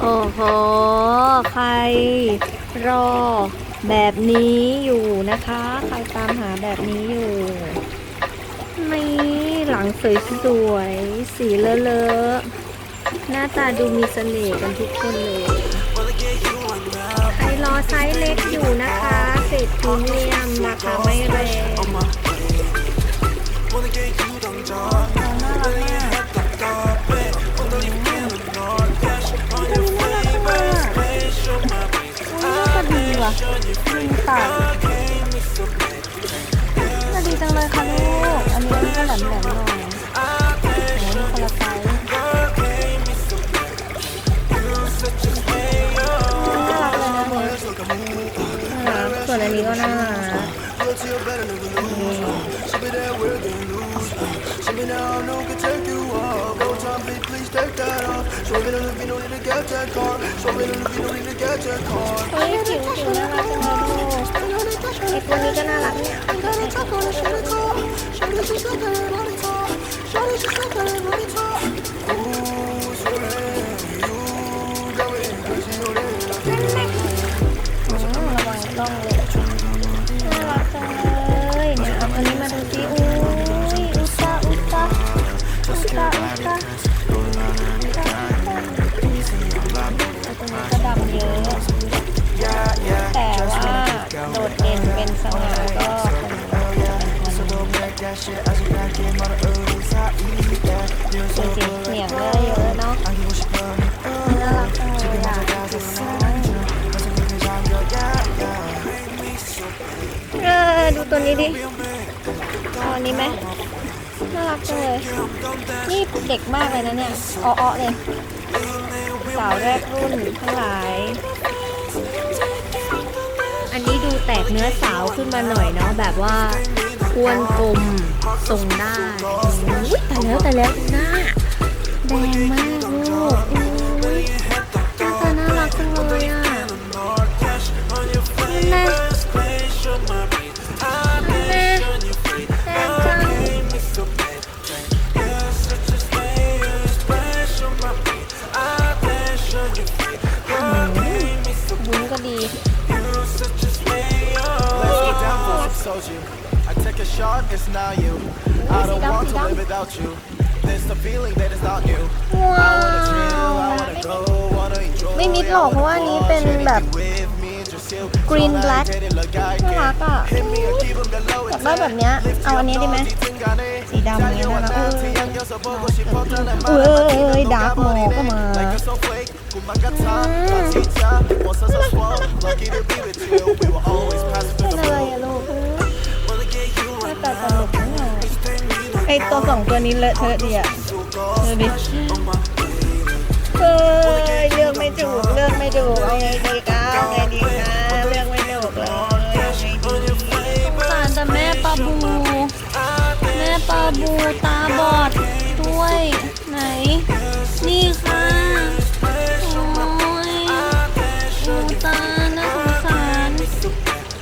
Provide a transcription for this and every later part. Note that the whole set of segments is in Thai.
โอ้โห ใครรอแบบนี้อยู่นะคะ ใครตามหาแบบนี้อยู่นี่หลังสวยๆสีเลอะๆ หน้าตาดูมีเสน่ห์กันทุกคนเลย ใครรอไซส์เล็กอยู่นะคะเศษพรีเมียมราคาไม่แรง วะลิงต่าดีจังเลยค่ะลูก อันนี้ก็แหลมแหลมหน่อยโอ้นี่คนละไซส์น่ารักเลยนะเนี่ยน่ารักส่วนอันนี้ก็น่ารัก เฮ้ยจิ๋วจิ๋วน่ารักจังเลยลูกไอ้ตัวนี้ก็น่ารักเนี่ยอื ดูสิเหนียงเยอะเยอะเนาะน่ารักจังเลยอะเออดูตัวนี้ดิเอาอันนี้ไหมน่ารักจังเลยนี่เด็กมากเลยนะเนี่ยอ้อๆเลยสาวแรกรุ่นทั้งหลาย อันนี้ดูแตกเนื้อสาวขึ้นมาหน่อยเนาะแบบว่า อ้วนกลมทรงได้อุ้ยแต่แล้วแต่แล้วหน้าแดงมากลูกอุ้ยหน้าตาน่ารักจังเลยอะนั่แน่นั่แน่แดงจังบุญก็ดี shot, it's not you. I don't want to live without you. There's the feeling that it's not you. ว้า I wanna chill, ว I wanna go, wanna enjoy. ไม่มิดหรอกเพราะว่าอันนี้เป็นแบบ With me, just chill. Green So black like, look, I น่ารักอะ Hit me and keep 'em below อยาก it. ได้แบบเนี้ยเอาอันนี้ได้ไหม สีดำเนี้ยนะเออเออเอ้ยดาร์กโมก็มา Like you're so fake. Kumagata, Batita, wants us to swallow. Lucky to be with you. We were always ไอตัวสองตัวนี้เลอะเทอะดีอะดูดิเฮ้ยเลือกไม่ถูกเลือกไม่ถูกเอาไงดีคะเอาไงดีคะเลือกไม่ถูกเลยเอาไงดีสงสารแต่แม่ปลาบู แม่ปลาบูตาบอดด้วยไหน นี่ค่ะโอ้ยดูตาน่าสงสาร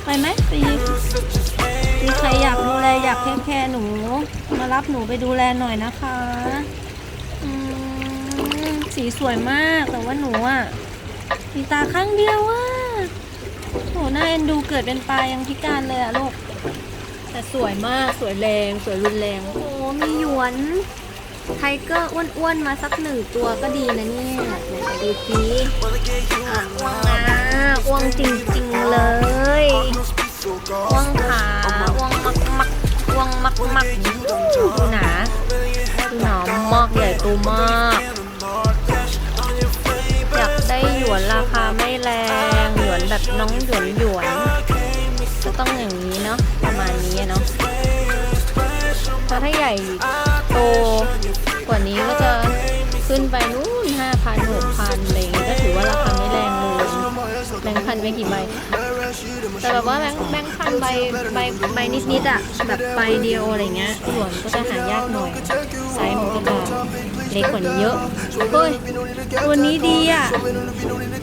ไปไหมไปยิบมีใครอยากดู แลอยากเทคแคร์หนู มารับหนูไปดูแลหน่อยนะคะสีสวยมากแต่ว่าหนูอะมีตาข้างเดียวอะโหน่าเอ็นดูเกิดเป็นปลายังพิการเลยอะลูกแต่สวยมากสวยแรงสวยรุนแรงโอ้โหมีหยวนไทเกอร์อ้วนๆมาสักหนึ่งตัวก็ดีนะเนี่ยไหนดูสิอ้วงนะอ้วงจริงๆเลยอ้วงขาากใหญ่โตมาก อยากได้หยวนราคาไม่แรง หยวนแบบน้องหยวนหยวนก็ต้องอย่างนี้เนาะประมาณนี้เนาะเพราะถ้าใหญ่โตกว่านี้ก็จะขึ้นไปนู่นห้าพันหกพันอะไรอย่างเงี้ยก็ถือว่าราคาไม่แรงเลยแบงค์พันไปกี่ใบแต่แบบว่าแบงค์แบงค์พันใบใบใบนิดๆอะแบบใบเดียวอะไรเงี้ยหยวนก็จะหา เล็กกว่านี้เยอะเฮ้ยตัวนี้ดีอะ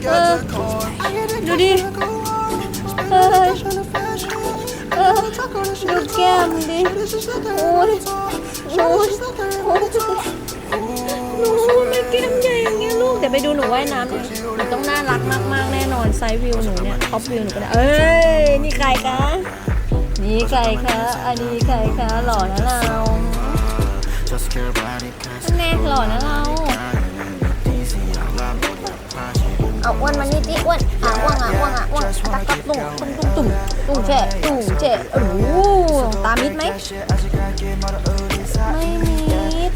เออดูดิเออเออดูแก้มดิโอ้ยโอ้ยโอ้ยหนูไม่เกมใหญ่อย่างเงี้ยลูกเดี๋ยวไปดูหนูว่ายน้ำนะหนูต้องน่ารักมากๆแน่นอนไซส์วิวหนูเนี่ยท็อปวิวหนูก็ได้เอ้ยนี่ใครคะนี่ใครคะอันนี้ใครคะหล่อนะเรา แน่หล่อนะเรา เอาอ้วนมานี่ดิอ้วนอะอ้วนอะอ้วนอะอ้วนตักตักตุ่มตุ่มตุ่มตุ่มตุ่มเฉะตุ่มเฉะโอ้ตามิดไหมไม่มิด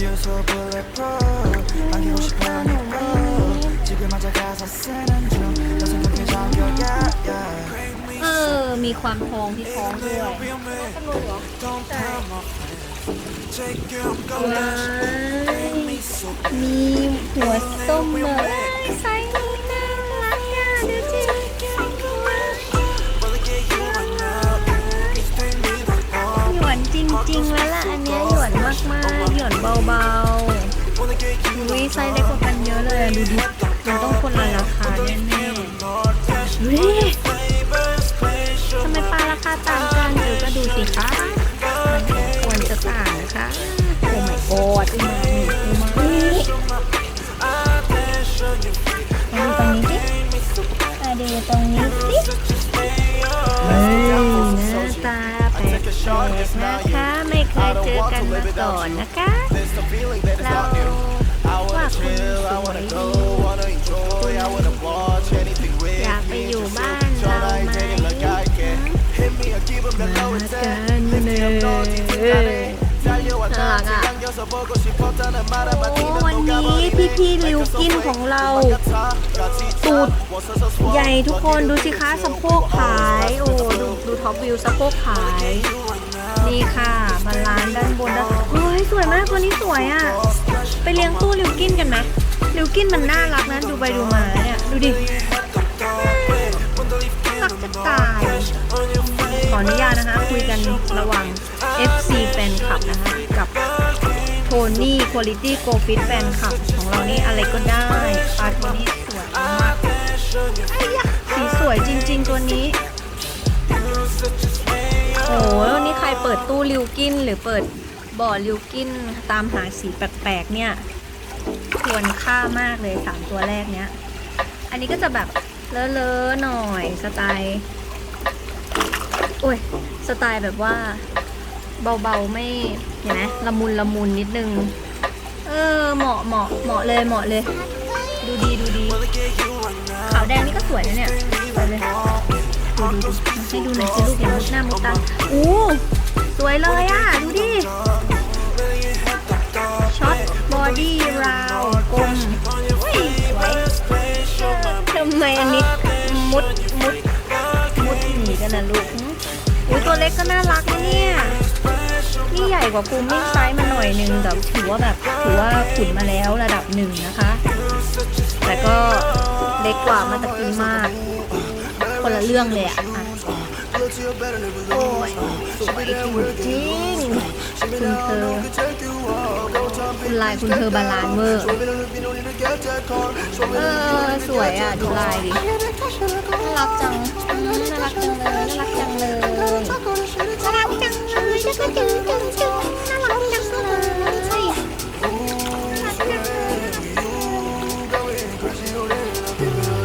เออ มีความทองที่ท้องด้วย ว้ายมีหัวส้มเลยไซส์นี้น่ารักอะดูสิหยวนจริงๆแล้วล่ะอันเนี้ยหยวนมากๆหยวนเบาๆดูไซส์เล็กกว่ากันเยอะเลยดูดิมันต้องคนละราคาแน่ๆดูดิทำไมปลาราคาต่างกันเดี๋ยวก็ดูสิคะ นะคะ ไม่เคยเจอกันมาก่อนนะคะเราว่าคุณสวยดีอยากไปอยู่บ้านเราไหมมาเกันเลยน่ารักอะโอ้วันนี้พี่พี่ลิวกินของเราตูดใหญ่ทุกคนดูสิคะสะโพกขาย โอ้ดูดูท็อปวิวสะโพกขาย นี่ค่ะบาลานซ์ด้านบนด้านโอ้ยสวยมากตัวนี้สวยอะ ไปเลี้ยงตู้ริวกินกันไหมริวกินมันน่ารักนะดูไปดูมาเนี่ย ดูดิรักจะตาย ขออนุญาตนะคะ คุยกันระหว่าง FC แฟนคลับนะคะ กับโทนี่คุณลิตี้โกฟิตแฟนคลับ ของเรานี่อะไรก็ได้ปลาโทนี่สวยมากสีสวยจริง ๆ ตัวนี้ โอ้โหนี่ใครเปิดตู้ลิวกินหรือเปิดบ่อลิวกินตามหาสีแปลกๆเนี่ยควรค่ามากเลยสามตัวแรกเนี้ย อันนี้ก็จะแบบเลอะๆหน่อยสไตล์โอ้ยสไตล์แบบว่าเบาๆไม่เห็นไหมละมุนละมุนนิดนึง เออเหมาะเหมาะเหมาะเลยเหมาะเลย ดูดีดูดีขาวแดงนี่ก็สวยนะเนี่ยสวยเลย ดูดูดูให้ดูหน่อยสิลูกอย่ามุดหน้ามุดตาอู้สวยเลยอะ ดูดิ ช็อตบอดี้ราวกลมเฮ้ยสวยทำไมอันนี้มุดมุดมุดหนีกันนะลูกอุ้ยตัวเล็กก็น่ารักนะเนี่ยนี่ใหญ่กว่ากูมิ่งไซส์มาหน่อยนึงแต่ถือว่าแบบถือว่าขุนมาแล้วระดับหนึ่งนะคะ แต่ก็เล็กกว่ามาตะกี้มาก คนละเรื่องเลยอะโอ้ยสวยจริงคุณเธอ คุณลายคุณเธอบาลานเมอร์เออสวยอะดูลายดิน่ารักจังน่ารักจังเลยน่ารักจังเลยน่ารักจังเลยน่ารักจัง